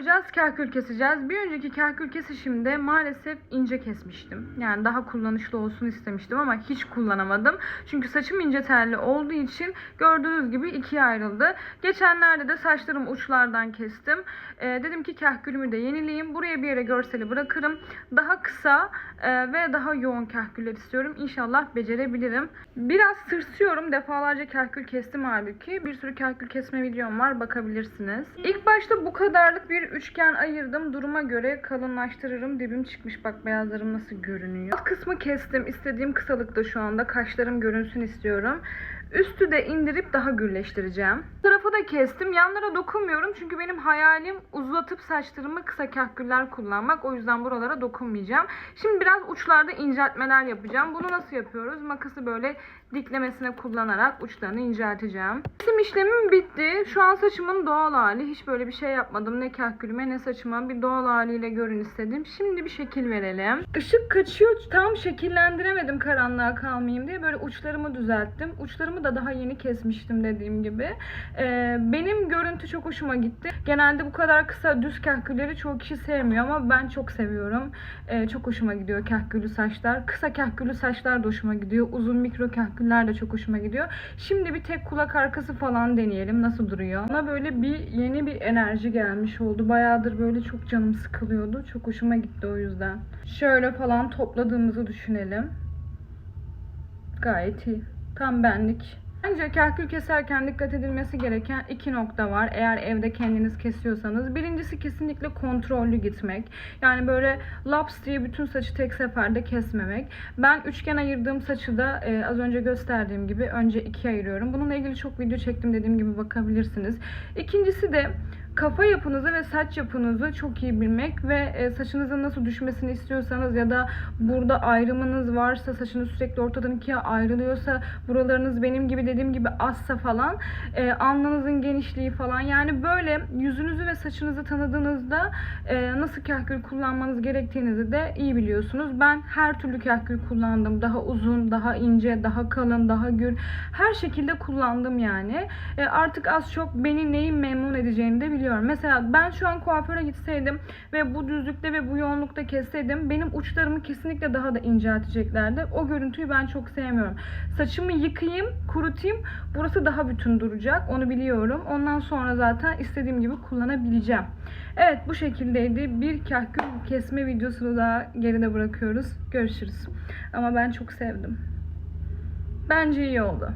yapacağız? Kahkül keseceğiz. Bir önceki kahkül kesişimde maalesef ince kesmiştim. Yani daha kullanışlı olsun istemiştim ama hiç kullanamadım. Çünkü saçım ince telli olduğu için gördüğünüz gibi ikiye ayrıldı. Geçenlerde de saçlarım uçlardan kestim. Ee, dedim ki kahkülümü de yenileyim. Buraya bir yere görseli bırakırım. Daha kısa e, ve daha yoğun kahküller istiyorum. İnşallah becerebilirim. Biraz tırsıyorum. Defalarca kahkül kestim halbuki. Bir sürü kahkül kesme videom var. Bakabilirsiniz. İlk başta bu kadarlık bir üçgen ayırdım. Duruma göre kalınlaştırırım. Dibim çıkmış. Bak beyazlarım nasıl görünüyor. Alt kısmı kestim. İstediğim kısalıkta şu anda. Kaşlarım görünsün istiyorum. Üstü de indirip daha gürleştireceğim. Bu tarafı da kestim. Yanlara dokunmuyorum çünkü benim hayalim uzatıp saçlarımı kısa kahküller kullanmak. O yüzden buralara dokunmayacağım. Şimdi biraz uçlarda inceltmeler yapacağım. Bunu nasıl yapıyoruz? Makası böyle diklemesine kullanarak uçlarını incelteceğim. Kesim işlemim bitti. Şu an saçımın doğal hali. Hiç böyle bir şey yapmadım. Ne kahkülüme ne saçıma bir doğal haliyle görün istedim. Şimdi bir şekil verelim. Işık kaçıyor. Tam şekillendiremedim karanlığa kalmayayım diye. Böyle uçlarımı düzelttim. Uçlarımı da daha yeni kesmiştim dediğim gibi. Ee, benim görüntü çok hoşuma gitti. Genelde bu kadar kısa düz kahkülleri çoğu kişi sevmiyor ama ben çok seviyorum. Ee, çok hoşuma gidiyor kahküllü saçlar. Kısa kahküllü saçlar da hoşuma gidiyor. Uzun mikro kahküller de çok hoşuma gidiyor. Şimdi bir tek kulak arkası falan deneyelim. Nasıl duruyor? Bana böyle bir yeni bir enerji gelmiş oldu. Bayağıdır böyle çok canım sıkılıyordu. Çok hoşuma gitti o yüzden. Şöyle falan topladığımızı düşünelim. Gayet iyi. Tam benlik. Bence kahkül keserken dikkat edilmesi gereken iki nokta var. Eğer evde kendiniz kesiyorsanız. Birincisi kesinlikle kontrollü gitmek. Yani böyle laps diye bütün saçı tek seferde kesmemek. Ben üçgen ayırdığım saçı da e, az önce gösterdiğim gibi önce ikiye ayırıyorum. Bununla ilgili çok video çektim dediğim gibi bakabilirsiniz. İkincisi de kafa yapınızı ve saç yapınızı çok iyi bilmek ve e, saçınızın nasıl düşmesini istiyorsanız ya da burada ayrımınız varsa saçınız sürekli ortadan ikiye ayrılıyorsa buralarınız benim gibi dediğim gibi azsa falan e, alnınızın genişliği falan yani böyle yüzünüzü ve saçınızı tanıdığınızda e, nasıl kahkül kullanmanız gerektiğinizi de iyi biliyorsunuz. Ben her türlü kahkül kullandım. Daha uzun, daha ince, daha kalın, daha gür. Her şekilde kullandım yani. E, artık az çok beni neyin memnun edeceğini de biliyorum. Mesela ben şu an kuaföre gitseydim ve bu düzlükte ve bu yoğunlukta kesseydim benim uçlarımı kesinlikle daha da incelteceklerdi. O görüntüyü ben çok sevmiyorum. Saçımı yıkayayım, kurutayım. Burası daha bütün duracak. Onu biliyorum. Ondan sonra zaten istediğim gibi kullanabileceğim. Evet bu şekildeydi. Bir kahkül kesme videosunu daha geride bırakıyoruz. Görüşürüz. Ama ben çok sevdim. Bence iyi oldu.